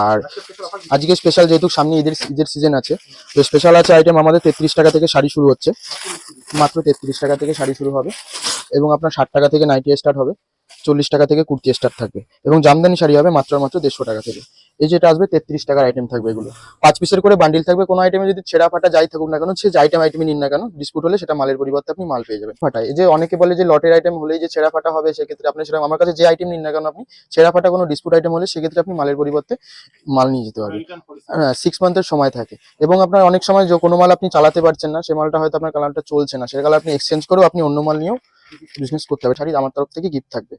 আর আজকে স্পেশাল যেহেতু সামনে ঈদের ঈদের সিজন আছে তো স্পেশাল আছে আইটেম আমাদের তেত্রিশ টাকা থেকে শাড়ি শুরু হচ্ছে। মাত্র তেত্রিশ টাকা থেকে শাড়ি শুরু হবে এবং আপনার ষাট টাকা থেকে নাইটি স্টার্ট হবে চল্লিশ টাকা থেকে কুর্তি স্টার্ট থাকবে এবং জামদানি শাড়ি হবে মাত্র মাত্র দেড়শো টাকা থেকে। এই যেটা আসবে তেত্রিশ টাকার আইটেম থাকবে এগুলো। পাঁচ পিসের করে বান্ডিল থাকবে কোনো আইটেমে যদি ছেঁড়া ফাটা যাই থাকুক না কেন সে যে আইটেম আইটেমই নিন না কেন ডিসপুট হলে সেটা মালের পরিবর্তে আপনি মাল পেয়ে যাবেন। ফাটায়। এই যে অনেকে বলে যে লটের আইটেম হলেই যে ছেঁড়া ফাটা হবে সেক্ষেত্রে আপনি সেটা আমার কাছে যে আইটেম নিন না কেন আপনি ছেঁড়া ফাটা কোনো ডিসপুট আইটেম হলে সেক্ষেত্রে আপনি মালের পরিবর্তে মাল নিয়ে যেতে পারবেন। হ্যাঁ সিক্স মান্থের সময় থাকে। এবং আপনার অনেক সময় যে কোনো মাল আপনি চালাতে পারছেন না সে মালটা হয়তো আপনার কালারটা চলছে না। সেটা কালার আপনি এক্সচেঞ্জ করেও আপনি অন্য মাল নিয়েও বিজনেস করতে হবে। শাড়ি আমার তরফ থেকে গিফট থাকবে।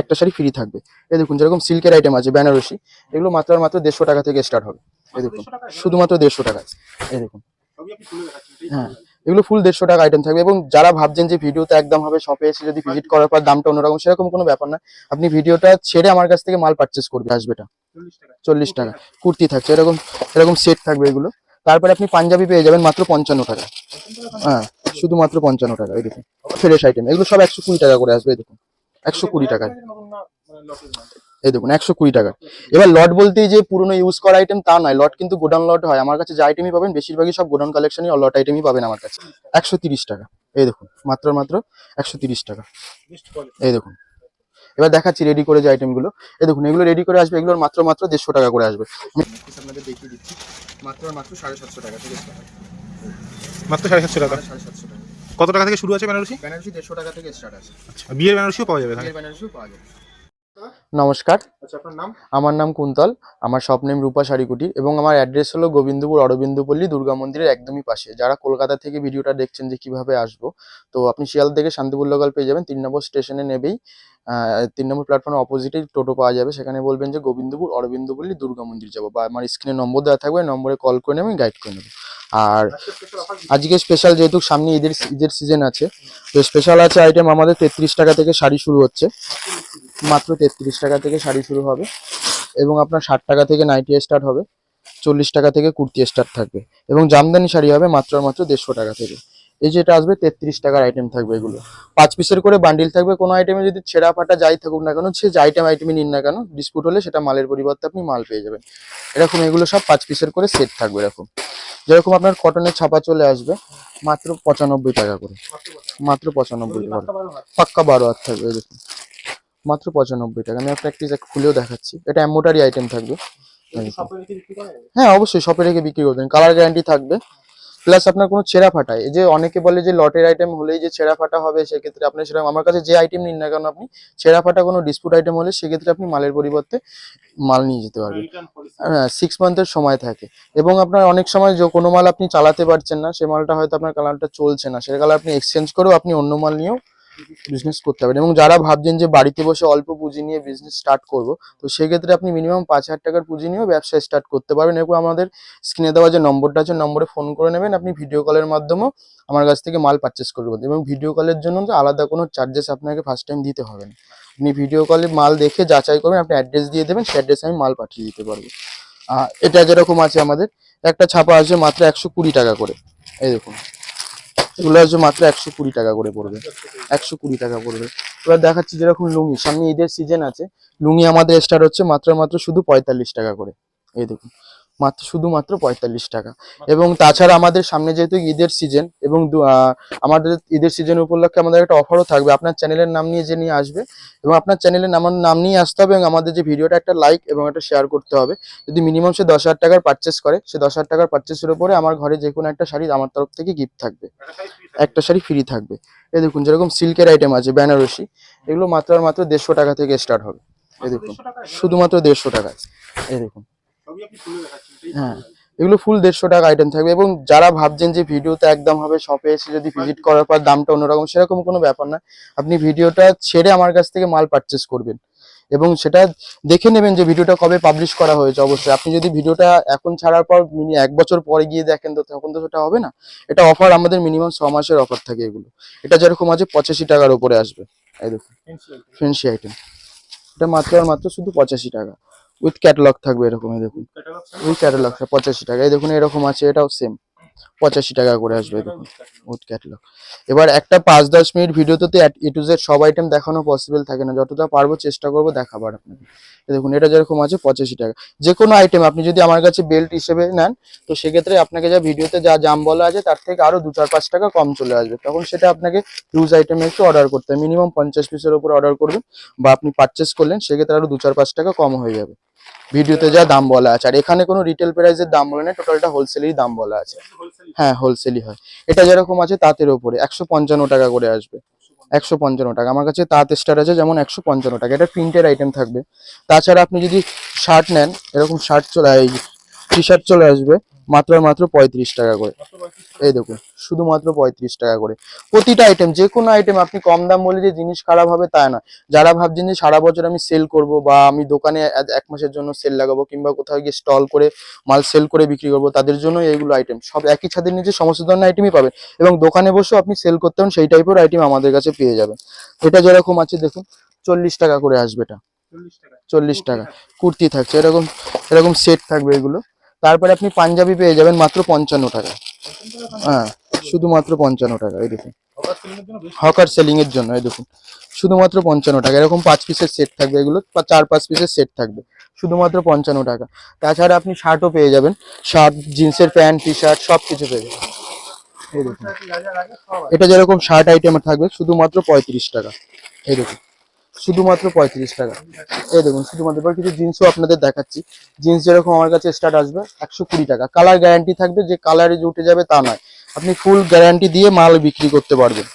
একটা শাড়ি ফ্রি থাকবে। এই দেখুন, যেরকম সিল্কের আইটেম আছে, বেনারসি, এগুলো মাত্র মাত্র দেড়শো টাকা থেকে স্টার্ট হবে। এই দেখুন, শুধুমাত্র দেড়শো টাকা এই দেখুন হ্যাঁ এগুলো ফুল দেড়শো টাকা আইটেম থাকবে এবং যারা ভাবছেন যে ভিডিওতে একদম হবে শপে এসে যদি ভিজিট করার পর দামটা অন্যরকম, সেরকম কোনো ব্যাপার না। আপনি ভিডিওটা ছেড়ে আমার কাছ থেকে মাল পারচেস করবে, আসবে এটা। চল্লিশ টাকা, কুর্তি থাকছে, এরকম এরকম সেট থাকবে এগুলো। তারপরে আপনি পাঞ্জাবি পেয়ে যাবেন মাত্র পঞ্চান্ন টাকা হ্যাঁ শুধুমাত্র পঞ্চান্ন টাকা, এই দেখুন। ফ্রেশ আইটেম এগুলো সব একশো কুড়ি টাকা করে আসবে দেখুন। একশো কুড়ি টাকায় এই দেখুন, একশো কুড়ি টাকা। এবার লট বলতেই যে পুরনো ইউজ করা আইটেম তা নয় লট কিন্তু গোডাউন লট হয়। আমার কাছে যে আইটেমই পাবেন, বেশিরভাগই সব গোডাউন কালেকশনই লট আইটেমই পাবেন আমার কাছে। একশো টাকা। এই দেখুন, মাত্র মাত্র একশো টাকা। এই দেখুন। এবার দেখাচ্ছি রেডি করে যে আইটেমগুলো এই দেখুন, এগুলো রেডি করে আসবে, এগুলোর মাত্র মাত্র দেড়শো টাকা করে আসবে। আপনাদের দেখিয়ে দিচ্ছি। মাত্র মাত্র সাড়ে সাতশো টাকা থেকে। মাত্র সাড়ে সাতশো টাকা। সাড়ে সাতশো টাকা। কত টাকা থেকে শুরু আছে বেনারসি? বেনারসি দেড়শো টাকা থেকে স্টার্ট আছে। আচ্ছা বিয়ের বেনারসিও পাওয়া যাবে বিয়ের বেনারসিও পাওয়া যায় নমস্কার। আচ্ছা নাম? আমার নাম কুন্তল। আমার শপ নেম রূপা শাড়িকুটির এবং আমার অ্যাড্রেস হলো গোবিন্দপুর অরবিন্দপল্লী দুর্গা মন্দিরের একদমই পাশে। যারা কলকাতা থেকে ভিডিওটা দেখছেন যে কীভাবে আসব তো আপনি শিয়াল থেকে শান্তিপুর লোকাল পেয়ে যাবেন। তিন নম্বর স্টেশনে নেবেই। তিন নম্বর প্ল্যাটফর্মের অপোজিটেই টোটো পাওয়া যাবে। সেখানে বলবেন যে, গোবিন্দপুর অরবিন্দপল্লী দুর্গা মন্দির যাব। বা আমার স্ক্রিনে নম্বর দেওয়া থাকবে, নম্বরে কল করে নেবেন গাইড করে নেব। আর আজকে স্পেশাল যেহেতু সামনে ঈদের ঈদের সিজন আছে, তো স্পেশাল আছে আইটেম আমাদের তেত্রিশ টাকা থেকে শাড়ি শুরু হচ্ছে। মাত্র তেত্রিশ টাকা থেকে শাড়ি শুরু হবে এবং আপনার ষাট টাকা থেকে নাইটি স্টার্ট হবে, চল্লিশ টাকা থেকে কুর্তি স্টার্ট থাকবে এবং জামদানি শাড়ি হবে মাত্র মাত্র দেড়শো টাকা থেকে। এই যেটা আসবে তেত্রিশ টাকার আইটেম থাকবে এগুলো। পাঁচ পিসের করে বান্ডিল থাকবে কোনো আইটেমে যদি ছেঁড়া ফাটা যাই থাকুক না কেন সে যে আইটেম আইটেমই নিন না কেন ডিসপুট হলে সেটা মালের পরিবর্তে আপনি মাল পেয়ে যাবেন। এরকম এগুলো সব পাঁচ পিসের করে সেট থাকবে এরকম। যেরকম আপনার কটনের ছাপা চলে আসবে মাত্র পঁচানব্বই টাকা করে। মাত্র পঁচানব্বই টাকা। পাক্কা বারো হাত থাকবে দেখুন মাত্র পঁচানব্বই টাকা। আমি একটি খুলেও দেখাচ্ছি। এটা এম্বোটারি আইটেম থাকবে। হ্যাঁ অবশ্যই শপে রেখে বিক্রি করবেন কালার গ্যারান্টি থাকবে। প্লাস আপনার কোনো ছেঁড়া ফাটায় এই যে অনেকে বলে যে লটের আইটেম হলেই যে ছেঁড়া ফাটা হবে সেক্ষেত্রে আপনি সেরকম আমার কাছে যে আইটেম নিন না কেন আপনি ছেঁড়া ফাটা কোনো ডিসপুট আইটেম হলে সেক্ষেত্রে আপনি মালের পরিবর্তে মাল নিয়ে যেতে পারবেন। হ্যাঁ সিক্স মান্থের সময় থাকে। এবং আপনার অনেক সময় যে কোনো মাল আপনি চালাতে পারছেন না সে মালটা হয়তো আপনার কালারটা চলছে না সে কালার আপনি এক্সচেঞ্জ করেও আপনি অন্য মাল নিয়েও বিজনেস করতে পারেন। এবং যারা ভাবছেন যে বাড়িতে বসে অল্প পুঁজি নিয়ে বিজনেস স্টার্ট করব, তো সেক্ষেত্রে আপনি মিনিমাম পাঁচ হাজার টাকার পুঁজি নিয়েও ব্যবসা স্টার্ট করতে পারবেন। এবং আমাদের স্ক্রিনে দেওয়া যে নম্বরটা আছে নম্বরে ফোন করে নেবেন। আপনি ভিডিও কলের মাধ্যমেও আমার কাছ থেকে মাল পারচেস করবেন। এবং ভিডিও কলের জন্য আলাদা কোনো চার্জেস আপনাকে ফার্স্ট টাইম দিতে হবে না। আপনি ভিডিও কলে মাল দেখে যাচাই করবেন, আপনি অ্যাড্রেস দিয়ে দেবেন, সেই অ্যাড্রেসে আমি মাল পাঠিয়ে দিতে পারব। এটা যেরকম আছে আমাদের, একটা ছাপা আছে মাত্র একশো কুড়ি টাকা করে। এই দেখুন। এগুলো হচ্ছে মাত্র একশো কুড়ি টাকা করে পড়বে। একশো কুড়ি টাকা পড়বে। এবার দেখাচ্ছি যেরকম লুঙ্গি, সামনে ঈদের সিজন আছে, লুঙ্গি আমাদের স্টার্ট হচ্ছে মাত্র মাত্র শুধু পঁয়তাল্লিশ টাকা করে। এই দেখুন। মাত্র শুধুমাত্র পঁয়তাল্লিশ টাকা। এবং তাছাড়া আমাদের সামনে যেহেতু ঈদের সিজন এবং আমাদের ঈদের সিজন উপলক্ষে আমাদের একটা অফারও থাকবে। আপনার চ্যানেলের নাম নিয়ে যে নিয়ে আসবে এবং আপনার চ্যানেলের নাম নাম নিয়ে আসতে হবে এবং আমাদের যে ভিডিওটা একটা লাইক এবং একটা শেয়ার করতে হবে। যদি মিনিমাম সে দশ হাজার টাকার পার্চেস করে সে দশ হাজার টাকার পার্চেসের উপরে আমার ঘরে যে কোনো একটা শাড়ি আমার তরফ থেকে গিফট থাকবে। একটা শাড়ি ফ্রি থাকবে। এই দেখুন যেরকম সিল্কের আইটেম আছে বেনারসি এগুলো মাত্র আর মাত্র দেড়শো টাকা থেকে স্টার্ট হবে। এই দেখুন শুধুমাত্র দেড়শো টাকায়। এই দেখুন হ্যাঁ। এগুলো ফুল দেড়শো টাকা আইটেম থাকবে এবং যারা ভাবছেন যে ভিডিওতে একদম হবে শপে এসে যদি ভিজিট করার পর দামটা অন্যরকম সেরকম কোনো ব্যাপার না। আপনি ভিডিওটা ছেড়ে আমার কাছ থেকে মাল পারচেস করবেন। এবং সেটা দেখে নেবেন যে ভিডিওটা কবে পাবলিশ করা হয়েছে অবশ্যই। আপনি যদি ভিডিওটা এখন ছাড়ার পর মিনি এক বছর পরে গিয়ে দেখেন তো তখন তো সেটা হবে না। এটা অফার আমাদের মিনিমাম ছ মাসের অফার থাকে এগুলো। এটা যেরকম আছে পঁচাশি টাকার উপরে আসবে। এই দেখুন ফেন্সি আইটেম এটা মাত্র আর মাত্র শুধু পঁচাশি টাকা। উইথ ক্যাটালগ থাকবে এরকম এই দেখুন উইথ ক্যাটালগ পঁচাশি টাকা। এই দেখুন এরকম আছে এটাও সেম পঁচাশি টাকা করে আসবে দেখুন। উড ক্যাটলগ এবার একটা পাঁচ দশ মিনিট ভিডিওতে তো এ টু জেড সব আইটেম দেখানো পসিবল থাকে না। যতটা পারব চেষ্টা করব দেখাবার আপনাকে। দেখুন এটা যেরকম আছে পঁচাশি টাকা। যে কোনো আইটেম আপনি যদি আমার কাছে বেল্ট হিসেবে নেন তো সেক্ষেত্রে আপনাকে যা ভিডিওতে যা জাম বলা আছে তার থেকে আরও দু চার পাঁচ টাকা কম চলে আসবে। তখন সেটা আপনাকে ইউজ আইটেমে একটু অর্ডার করতে হবে। মিনিমাম পঞ্চাশ পিসের উপর অর্ডার করবেন বা আপনি পারচেস করলেন সেক্ষেত্রে আরও দু চার পাঁচ টাকা কম হয়ে যাবে। ভিডিওতে যা দাম বলা আছে। আর এখানে কোনো রিটেল প্রাইসের দাম বলে না টোটালটা হোলসেলেরই দাম বলা আছে। হ্যাঁ হোলসেলই হয়। এটা যেরকম আছে তাঁতের ওপরে। একশো পঞ্চান্ন টাকা করে আসবে। একশো পঞ্চান্ন টাকা। আমার কাছে তাঁত স্টার আছে যেমন একশো পঞ্চান্ন টাকা। এটা প্রিন্টের আইটেম থাকবে। তাছাড়া আপনি যদি শার্ট নেন, এরকম শার্ট চলে টি শার্ট চলে আসবে। মাত্র মাত্র পঁয়ত্রিশ টাকা করে। এই দেখুন, শুধুমাত্র পঁয়ত্রিশ টাকা করে। প্রতিটা আইটেম যে কোনো আইটেম আপনি কম দাম বলে যে জিনিস খারাপ হবে তা না যারা ভাবছেন যে সারা বছর আমি সেল করব বা আমি দোকানে এক- মাসের জন্য সেল লাগাবো কিংবা কোথাও গিয়ে স্টল করে মাল সেল করে বিক্রি করব, তাদের জন্য এইগুলো আইটেম সব একই ছাদের নিচে সমস্ত ধরনের আইটেমই পাবেন। এবং দোকানে বসেও আপনি সেল করতে পারেন, সেই টাইপের আইটেম আমাদের কাছে পেয়ে যাবেন। এটা যেরকম আছে, দেখুন, চল্লিশ টাকা করে আসবে এটা। চল্লিশ টাকা। কুর্তি থাকছে, এরকম এরকম সেট থাকবে এগুলো। তারপরে আপনি পাঞ্জাবি পেয়ে যাবেন মাত্র পঞ্চান্ন টাকা। হ্যাঁ শুধুমাত্র পঞ্চান্ন টাকা, এই দেখুন। হকার সেলিং এর জন্য, এই দেখুন। শুধুমাত্র পঞ্চান্ন টাকা, এরকম পাঁচ পিসের সেট থাকবে এগুলো চার, পাঁচ পিসের সেট থাকবে, শুধুমাত্র পঞ্চান্ন টাকা। তাছাড়া আপনি শার্টও পেয়ে যাবেন শার্ট জিন্সের প্যান্ট টি শার্ট সব কিছু পেয়ে যাবেন। এই দেখুন। এটা যেরকম শার্ট আইটেম থাকবে, শুধুমাত্র পঁয়ত্রিশ টাকা, এই দেখুন। শুধুমাত্র পঁয়ত্রিশ টাকা। এই দেখুন, শুধুমাত্র এবার কিছু জিন্সও আপনাদের দেখাচ্ছি। জিন্স যেরকম আমার কাছে স্টার্ট আসবে, একশো কুড়ি টাকা। কালার গ্যারান্টি থাকবে, যে কালারে যে উঠে যাবে তা নয়। আপনি ফুল গ্যারান্টি দিয়ে মাল বিক্রি করতে পারবেন।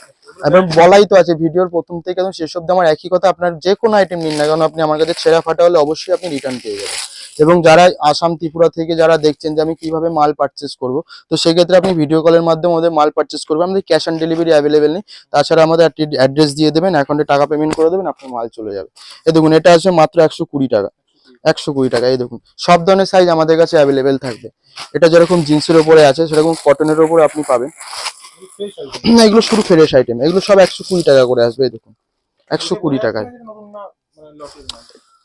এবং বলাই তো আছে, ভিডিওর প্রথম থেকে একদম শেষ অব্দি আমার একই কথা, আপনার যে কোনো আইটেম নিন না কারণ আপনি আমার কাছে ছেঁড়া ফাটা হলে অবশ্যই আপনি রিটার্ন পেয়ে যাবেন। এবং যারা আসাম ত্রিপুরা থেকে যারা দেখছেন যে আমি কীভাবে মাল পারচেস করব তো সেক্ষেত্রে আপনি ভিডিও কলের মাধ্যমে ওদের মাল পারচেস করবেন। আমাদের ক্যাশ অন ডেলিভারি অ্যাভেলেবেল নেই। তাছাড়া আমাদের একটি অ্যাড্রেস দিয়ে দেবেন অ্যাকাউন্টে টাকা পেমেন্ট করে দেবেন আপনার মাল চলে যাবে। এ দেখুন এটা আছে মাত্র একশো কুড়ি টাকা। একশো কুড়ি টাকা এই দেখুন। সব ধরনের সাইজ আমাদের কাছে অ্যাভেলেবেল থাকবে। এটা যেরকম জিন্সের ওপরে আছে সেরকম কটনের ওপরে আপনি পাবেন। না, এগুলো শুরু ফ্রেশ আইটেম এগুলো সব একশো কুড়ি টাকা করে আসবে দেখুন। একশো কুড়ি টাকায়।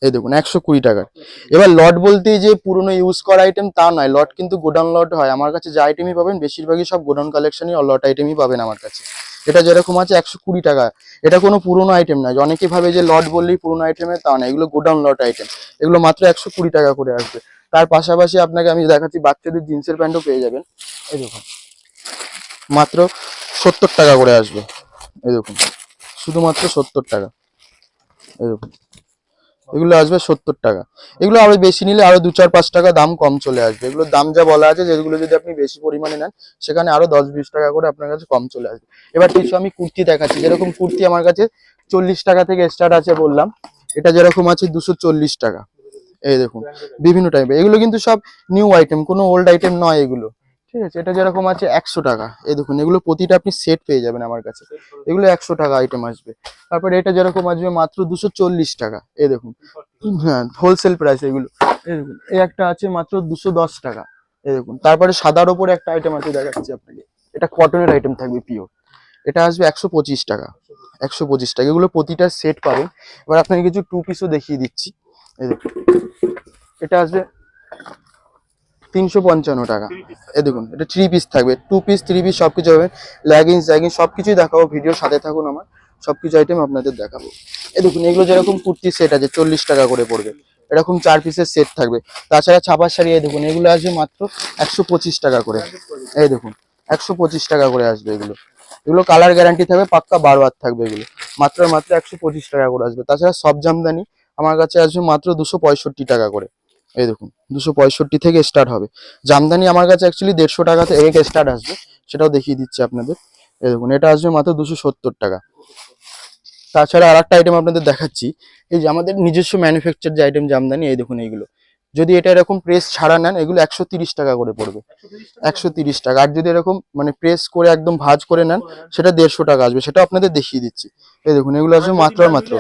এই দেখুন, একশো কুড়ি টাকার। এবার লট বলতেই যে পুরনো ইউজ করা আইটেম তা নয় লট কিন্তু গোডাউন লট হয়। আমার কাছে যে আইটেমই পাবেন, বেশিরভাগই সব গোডাউন কালেকশনই লট আইটেমই পাবেন আমার কাছে। এটা যেরকম আছে একশো কুড়ি টাকা। এটা কোনো পুরনো আইটেম নয়। অনেকে ভাবে যে লট বললেই পুরনো আইটেমে তা নয়। এগুলো গোডাউন লট আইটেম এগুলো মাত্র একশো কুড়ি টাকা করে আসবে। তার পাশাপাশি আপনাকে আমি দেখাচ্ছি বাচ্চাদের জিন্সের প্যান্টও পেয়ে যাবেন। এই দেখুন। মাত্র সত্তর টাকা করে আসবে। এই দেখুন। শুধুমাত্র সত্তর টাকা। এই দেখুন। এগুলো আসবে সত্তর টাকা। এগুলো আরও বেশি নিলে আরও দু চার পাঁচ টাকা দাম কম চলে আসবে। এগুলোর দাম যা বলা আছে, যেগুলো যদি আপনি বেশি পরিমাণে নেন, সেখানে আরও দশ বিশ টাকা করে আপনার কাছে কম চলে আসবে। এবার কিছু আমি কুর্তি দেখাচ্ছি। যেরকম কুর্তি আমার কাছে চল্লিশ টাকা থেকে স্টার্ট আছে বললাম, এটা যেরকম আছে দুশো টাকা। এই দেখুন, বিভিন্ন টাইপের এগুলো কিন্তু সব নিউ আইটেম কোনো ওল্ড আইটেম নয় এগুলো। ঠিক আছে, এটা যেরকম আছে একশো টাকা। এই দেখুন, এগুলো প্রতিটা আপনি সেট পেয়ে যাবেন আমার কাছে। এগুলো একশো টাকা আইটেম আসবে। তারপরে এটা যেরকম আসবে মাত্র দুশো চল্লিশ টাকা। এ দেখুন হ্যাঁ হোলসেল প্রাইস এগুলো। এই দেখুন, এই একটা আছে মাত্র দুশো দশ টাকা। এই দেখুন, তারপরে সাদার ওপরে একটা আইটেম আছে, দেখাচ্ছি আপনাকে। এটা কটনের আইটেম থাকবে পিওর এটা আসবে একশো পঁচিশ টাকা। একশো পঁচিশ টাকা। এগুলো প্রতিটা সেট পাবেন। এবার আপনাকে কিছু টু পিসও দেখিয়ে দিচ্ছি। এই দেখুন, এটা আসবে তিনশো পঞ্চান্ন টাকা। এ দেখুন এটা থ্রি পিস থাকবে। টু পিস থ্রি পিস সবকিছু হবে। ল্যাগিংস ল্যাগিংস সবকিছুই দেখাবো ভিডিওর সাথে থাকুন আমার। সবকিছু আইটেম আপনাদের দেখাবো। এ দেখুন এগুলো যেরকম কুর্তি সেট আছে চল্লিশ টাকা করে পড়বে। এরকম চার পিসের সেট থাকবে। তাছাড়া ছাপার শাড়ি এই দেখুন এগুলো আসবে মাত্র একশো পঁচিশ টাকা করে। এই দেখুন একশো পঁচিশ টাকা করে আসবে এগুলো। এগুলো কালার গ্যারান্টি থাকবে পাক্কা বারবার থাকবে এগুলো। মাত্র মাত্র একশো পঁচিশ টাকা করে আসবে। তাছাড়া সব জামদানি আমার কাছে আসবে মাত্র দুশো পঁয়ষট্টি টাকা করে। এই দেখুন, দুশো পঁয়ষট্টি থেকে স্টার্ট হবে। জামদানি আমার কাছে অ্যাকচুয়ালি দেড়শো টাকা থেকে স্টার্ট আসবে, সেটাও দেখিয়ে দিচ্ছি আপনাদের। এই দেখুন, এটা আসবে মাত্র দুশো সত্তর টাকা। তাছাড়া আর একটা আইটেম আপনাদের দেখাচ্ছি, এই যে আমাদের নিজস্ব ম্যানুফ্যাকচার যে আইটেম জামদানি, এই দেখুন এইগুলো। যদি এটা এরকম প্রেস ছাড়া নেন, এগুলো একশো টাকা করে পড়বে। একশো টাকা। আর যদি এরকম মানে প্রেস করে একদম ভাঁজ করে নেন, সেটা দেড়শো টাকা আসবে সেটা আপনাদের দেখিয়ে দিচ্ছি। এই দেখুন, এগুলো আসবে মাত্র মাত্র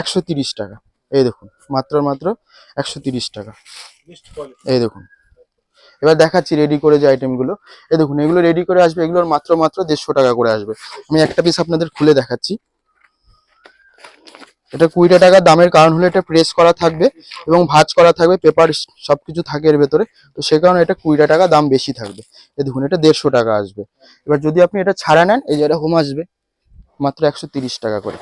একশো টাকা। এই দেখুন মাত্র মাত্র একশো তিরিশ টাকা। এই দেখুন। এবার দেখাচ্ছি রেডি করে যে আইটেমগুলো এই দেখুন এগুলো রেডি করে আসবে এগুলোর মাত্র মাত্র দেড়শো টাকা করে আসবে। আমি একটা পিস আপনাদের খুলে দেখাচ্ছি। এটা কুড়িটা টাকা দামের কারণ হলো এটা প্রেস করা থাকবে এবং ভাজ করা থাকবে পেপার সবকিছু থাকে এর ভেতরে। তো সে কারণে এটা কুড়িটা টাকা দাম বেশি থাকবে। এই দেখুন এটা দেড়শো টাকা আসবে। এবার যদি আপনি এটা ছাড়া নেন এই যে এরকম আসবে। মাত্র একশো তিরিশ টাকা করে।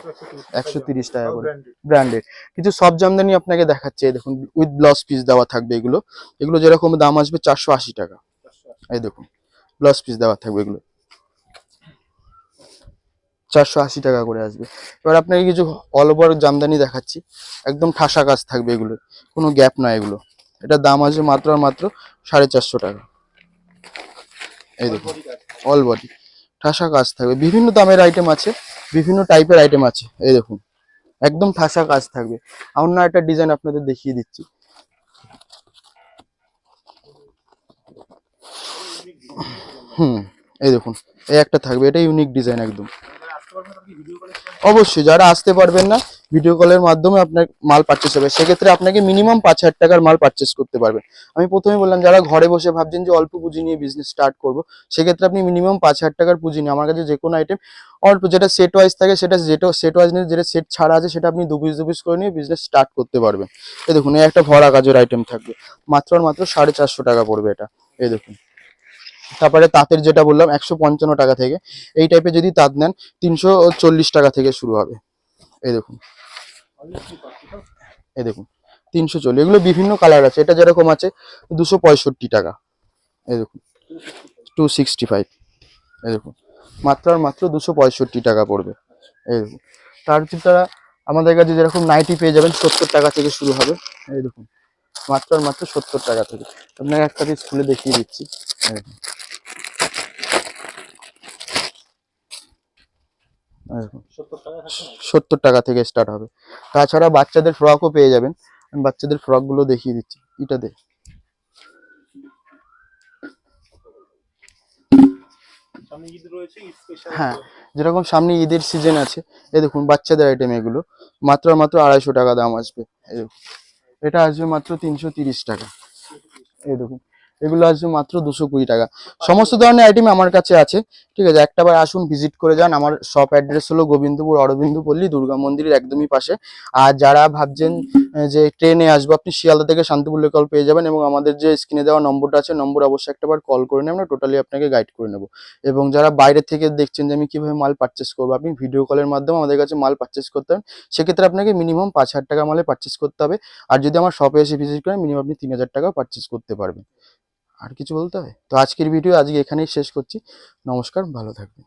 একশো তিরিশ টাকা করে। ব্র্যান্ডেড কিছু সব জামদানি আপনাকে দেখাচ্ছে দেখুন উইথ ব্লাউজ পিস দেওয়া থাকবে এগুলো। এগুলো যেরকম দাম আসবে চারশো আশি টাকা। এই দেখুন ব্লাউজ পিস দেওয়া থাকবে এগুলো। চারশো আশি টাকা করে আসবে। এবার আপনাকে কিছু অল ওভার জামদানি দেখাচ্ছি। একদম ঠাসা কাজ থাকবে এগুলো। কোনো গ্যাপ নয় এগুলো। এটার দাম আসবে মাত্র আর মাত্র সাড়ে চারশো টাকা। এই দেখুন অল বডি ঠাসা কাজ থাকবে। বিভিন্ন দামের আইটেম আছে, বিভিন্ন টাইপের আইটেম আছে। এই দেখুন, একদম ঠাসা কাজ থাকবে। অন্য একটা ডিজাইন আপনাদের দেখিয়ে দিচ্ছি। হুম, এই দেখুন, এই একটা থাকবে। এটা ইউনিক ডিজাইন একদম। অবশ্যই, যারা আসতে পারবেন না ভিডিও কলের মাধ্যমে আপনার মাল পারচেস হবে। সেক্ষেত্রে আপনাকে মিনিমাম পাঁচ হাজার টাকার মাল পারচেস করতে পারবেন। আমি প্রথমে বললাম, যারা ঘরে বসে ভাবছেন যে অল্প পুঁজি নিয়ে বিজনেস স্টার্ট করব, সেক্ষেত্রে আপনি মিনিমাম পাঁচ হাজার টাকার পুঁজি নিয়ে আমার কাছে যে কোনো আইটেম অল্প যেটা সেট ওয়াইজ থাকে, সেটা যেটা সেট ওয়াইজ নিয়ে যেটা সেট ছাড়া আছে, সেটা আপনি দু পিস দু পিস করে নিয়ে বিজনেস স্টার্ট করতে পারবেন। এই দেখুন, এই একটা ভরা কাজের আইটেম থাকবে। মাত্র আর মাত্র সাড়ে চারশো টাকা পড়বে এটা। এই দেখুন। তারপরে তাঁতের যেটা বললাম, একশো পঞ্চান্ন টাকা থেকে। এই টাইপের যদি তাঁত নেন, তিনশো চল্লিশ টাকা থেকে শুরু হবে। এই দেখুন। এই দেখুন, তিনশো চল্লিশ। এগুলো বিভিন্ন কালার আছে। এটা যেরকম আছে, দুশো পঁয়ষট্টি টাকা। এই দেখুন টু সিক্সটি ফাইভ এই দেখুন মাত্র আর মাত্র দুশো পঁয়ষট্টি টাকা পড়বে। এই দেখুন, তার তারা আমাদের কাছে যেরকম নাইটি পেয়ে যাবেন, সত্তর টাকা থেকে শুরু হবে। এই দেখুন মাত্র আর মাত্র সত্তর টাকা থেকে। আপনাকে একটা পিস খুলে দেখিয়ে দিচ্ছি। এই দেখুন। এই দেখুন সত্তর টাকা থেকে স্টার্ট হবে। তাছাড়া বাচ্চাদের ফ্রকও পেয়ে যাবেন। আমি বাচ্চাদের ফ্রকগুলো দেখিয়ে দিচ্ছি। এটা দে হ্যাঁ যেরকম সামনে ঈদের সিজন আছে। এই দেখুন বাচ্চাদের আইটেম এগুলো। মাত্র মাত্র আড়াইশো টাকা দাম আসবে। এটা আসবে মাত্র তিনশো তিরিশ টাকা। এই দেখুন। এগুলো আসবে মাত্র দুশো কুড়ি টাকা। সমস্ত ধরনের আইটেম আমার কাছে আছে। ঠিক আছে একটাবার আসুন ভিজিট করে যান। আমার শপ অ্যাড্রেস হলো গোবিন্দপুর, অরবিন্দু পল্লী, দুর্গা মন্দিরের একদমই পাশে। আর যারা ভাবছেন যে ট্রেনে আসব, আপনি শিয়ালদা থেকে শান্তিপুর লোকাল পেয়ে যাবেন এবং আমাদের যে স্ক্রিনে দেওয়া নম্বরটা আছে, নম্বর অবশ্যই একটাবার কল করে নেবেন আমরা টোটালি আপনাকে গাইড করে নেব। এবং যারা বাইরে থেকে দেখছেন যে আমি কীভাবে মাল পারচেস করব, আপনি ভিডিও কলের মাধ্যমে আমাদের কাছে মাল পারচেস করতে হবে সেক্ষেত্রে আপনাকে মিনিমাম পাঁচ হাজার টাকা মালে পারচেস করতে হবে। আর যদি আমার শপে এসে ভিজিট করেন মিনিমাম আপনি তিন হাজার টাকা পারচেস করতে পারবেন। আর কিছু বলতে হবে? তো আজকের ভিডিও আজকে এখানেই শেষ করছি। নমস্কার ভালো থাকবেন।